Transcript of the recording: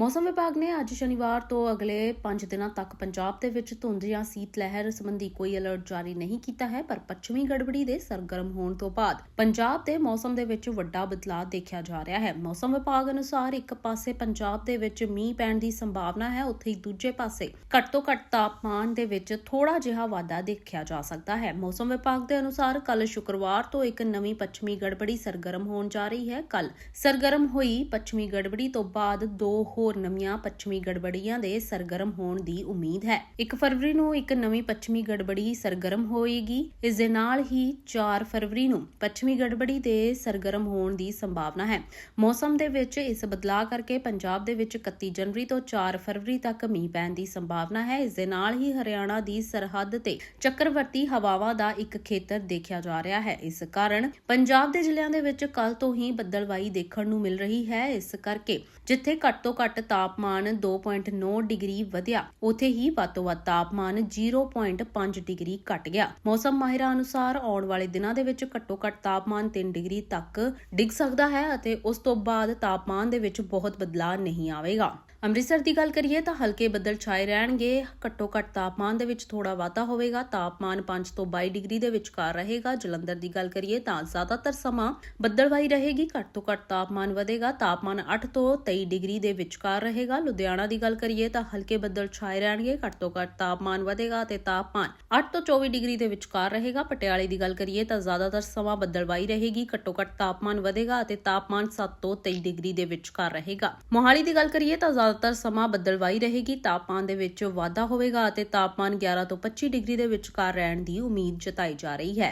ਮੌਸਮ ਵਿਭਾਗ ਨੇ ਅੱਜ ਸ਼ਨੀਵਾਰ ਤੋਂ ਅਗਲੇ 5 ਦਿਨਾਂ ਤੱਕ ਪੰਜਾਬ ਦੇ ਵਿੱਚ ਧੁੰਦ ਜਾਂ ਸੀਤ ਲਹਿਰ ਸੰਬੰਧੀ ਕੋਈ ਅਲਰਟ ਜਾਰੀ ਨਹੀਂ ਕੀਤਾ ਹੈ, ਪਰ ਪੱਛਮੀ ਗੜਬੜੀ ਦੇ ਸਰਗਰਮ ਹੋਣ ਤੋਂ ਬਾਅਦ ਪੰਜਾਬ ਦੇ ਮੌਸਮ ਦੇ ਵਿੱਚ ਵੱਡਾ ਬਦਲਾਅ ਦੇਖਿਆ ਜਾ ਰਿਹਾ ਹੈ। ਮੌਸਮ ਵਿਭਾਗ ਅਨੁਸਾਰ ਇੱਕ ਪਾਸੇ ਪੰਜਾਬ ਦੇ ਵਿੱਚ ਮੀਂਹ ਪੈਣ ਦੀ ਸੰਭਾਵਨਾ ਹੈ, ਉੱਥੇ ਹੀ ਦੂਜੇ ਪਾਸੇ ਘੱਟ ਤੋਂ ਘੱਟ ਤਾਪਮਾਨ ਦੇ ਵਿੱਚ ਥੋੜਾ ਜਿਹਾ ਵਾਧਾ ਦੇਖਿਆ ਜਾ ਸਕਦਾ ਹੈ। ਮੌਸਮ ਵਿਭਾਗ ਦੇ ਅਨੁਸਾਰ ਕੱਲ ਸ਼ੁੱਕਰਵਾਰ ਤੋਂ ਇੱਕ ਨਵੀਂ ਪੱਛਮੀ ਗੜਬੜੀ ਸਰਗਰਮ ਹੋਣ ਜਾ ਰਹੀ ਹੈ। ਕੱਲ ਸਰਗਰਮ ਹੋਈ ਪੱਛਮੀ ਗੜਬੜੀ ਤੋਂ ਬਾਅਦ ਦੋ ਹੋਰ ਨਵੀਆਂ ਪੱਛਮੀ ਗੜਬੜੀਆਂ ਦੇ ਸਰਗਰਮ ਹੋਣ ਦੀ ਉਮੀਦ ਹੈ। 1 ਫਰਵਰੀ ਨੂੰ ਇੱਕ ਨਵੀਂ ਪੱਛਮੀ ਗੜਬੜੀ ਸਰਗਰਮ ਹੋਏਗੀ। ਇਸ ਦੇ ਨਾਲ ਹੀ 4 ਫਰਵਰੀ ਨੂੰ ਪੱਛਮੀ ਗੜਬੜੀ ਦੇ ਸਰਗਰਮ ਹੋਣ ਦੀ ਸੰਭਾਵਨਾ ਹੈ। ਮੌਸਮ ਦੇ ਵਿੱਚ ਇਸ ਬਦਲਾਅ ਕਰਕੇ ਪੰਜਾਬ ਦੇ ਵਿੱਚ 31 ਜਨਵਰੀ ਤੋਂ 4 ਫਰਵਰੀ ਤੱਕ ਮੀਂਹ ਪੈਣ ਦੀ ਸੰਭਾਵਨਾ ਹੈ। ਇਸ ਦੇ ਨਾਲ ਹੀ ਹਰਿਆਣਾ ਦੀ ਸਰਹੱਦ ਤੇ ਚੱਕਰਵਰਤੀ ਹਵਾਵਾਂ ਦਾ ਇੱਕ ਖੇਤਰ ਦੇਖਿਆ ਜਾ ਰਿਹਾ ਹੈ। ਇਸ ਕਾਰਨ ਪੰਜਾਬ ਦੇ ਜ਼ਿਲ੍ਹਿਆਂ ਦੇ ਵਿੱਚ ਕੱਲ ਤੋਂ ਹੀ ਬੱਦਲਵਾਈ ਦੇਖਣ ਨੂੰ ਮਿਲ ਰਹੀ ਹੈ। ਇਸ ਕਰਕੇ ਜਿੱਥੇ ਘੱਟ ਤੋਂ ਘੱਟ ਘੱਟ ਤਾਪਮਾਨ 2.9 ਡਿਗਰੀ ਵਧਿਆ। ਉਥੇ ਹੀ ਵੱਧ ਤੋਂ ਵੱਧ ਤਾਪਮਾਨ 0.5 ਡਿਗਰੀ ਘਟ ਗਿਆ। ਮੌਸਮ ਮਾਹਿਰਾਂ ਅਨੁਸਾਰ ਆਉਣ ਵਾਲੇ ਦਿਨਾਂ ਦੇ ਵਿੱਚ ਘੱਟੋ ਘੱਟ ਤਾਪਮਾਨ 3 ਡਿਗਰੀ ਤੱਕ ਡਿੱਗ ਸਕਦਾ ਹੈ ਅਤੇ ਉਸ ਤੋਂ ਬਾਅਦ ਤਾਪਮਾਨ ਦੇ ਵਿੱਚ ਬਹੁਤ ਬਦਲਾਅ ਨਹੀਂ ਆਵੇਗਾ। ਅੰਮ੍ਰਿਤਸਰ ਦੀ ਗੱਲ ਕਰੀਏ ਤਾਂ ਹਲਕੇ ਬੱਦਲ ਛਾਏ ਰਹਿਣਗੇ। ਘੱਟੋ ਘੱਟ ਤਾਪਮਾਨ ਦੇ ਵਿੱਚ ਥੋੜਾ ਵਾਧਾ ਹੋਵੇਗਾ। ਤਾਪਮਾਨ 5 ਤੋਂ 22 ਡਿਗਰੀ ਦੇ ਵਿਚਕਾਰ ਰਹੇਗਾ। ਜਲੰਧਰ ਦੀ ਗੱਲ ਕਰੀਏ ਤਾਂ ਜ਼ਿਆਦਾਤਰ ਸਮਾਂ ਬੱਦਲਵਾਈ ਰਹੇਗੀ। ਘੱਟ ਤੋਂ ਘੱਟ ਤਾਪਮਾਨ ਵਧੇਗਾ। ਤਾਪਮਾਨ 8 ਤੋਂ 23 ਡਿਗਰੀ ਦੇ ਵਿਚਕਾਰ ਰਹੇਗਾ। ਲੁਧਿਆਣਾ ਦੀ ਗੱਲ ਕਰੀਏ ਤਾਂ ਹਲਕੇ ਬੱਦਲ ਛਾਏ ਰਹਿਣਗੇ। ਘੱਟ ਤੋਂ ਘੱਟ ਤਾਪਮਾਨ ਵਧੇਗਾ ਤੇ ਤਾਪਮਾਨ 8 ਤੋਂ 24 ਡਿਗਰੀ ਦੇ ਵਿਚਕਾਰ ਰਹੇਗਾ। ਪਟਿਆਲੇ ਦੀ ਗੱਲ ਕਰੀਏ ਤਾਂ ਜ਼ਿਆਦਾਤਰ ਸਮਾਂ ਬੱਦਲਵਾਈ ਰਹੇਗੀ। ਘੱਟੋ ਘੱਟ ਤਾਪਮਾਨ ਵਧੇਗਾ ਅਤੇ ਤਾਪਮਾਨ 7 ਤੋਂ 23 ਡਿਗਰੀ ਦੇ ਵਿਚਕਾਰ ਰਹੇਗਾ। ਮੋਹਾਲੀ ਦੀ ਗੱਲ ਕਰੀਏ ਤਾਂ ਜ਼ਿਆਦਾਤਰ ਸਮਾਂ ਬੱਦਲਵਾਈ ਰਹੇਗੀ। ਤਾਪਮਾਨ ਦੇ ਵਿੱਚ ਵਾਧਾ ਹੋਵੇਗਾ ਅਤੇ ਤਾਪਮਾਨ 11 ਤੋਂ 25 ਡਿਗਰੀ ਦੇ ਵਿਚਕਾਰ ਰਹਿਣ ਦੀ ਉਮੀਦ ਜਤਾਈ ਜਾ ਰਹੀ ਹੈ।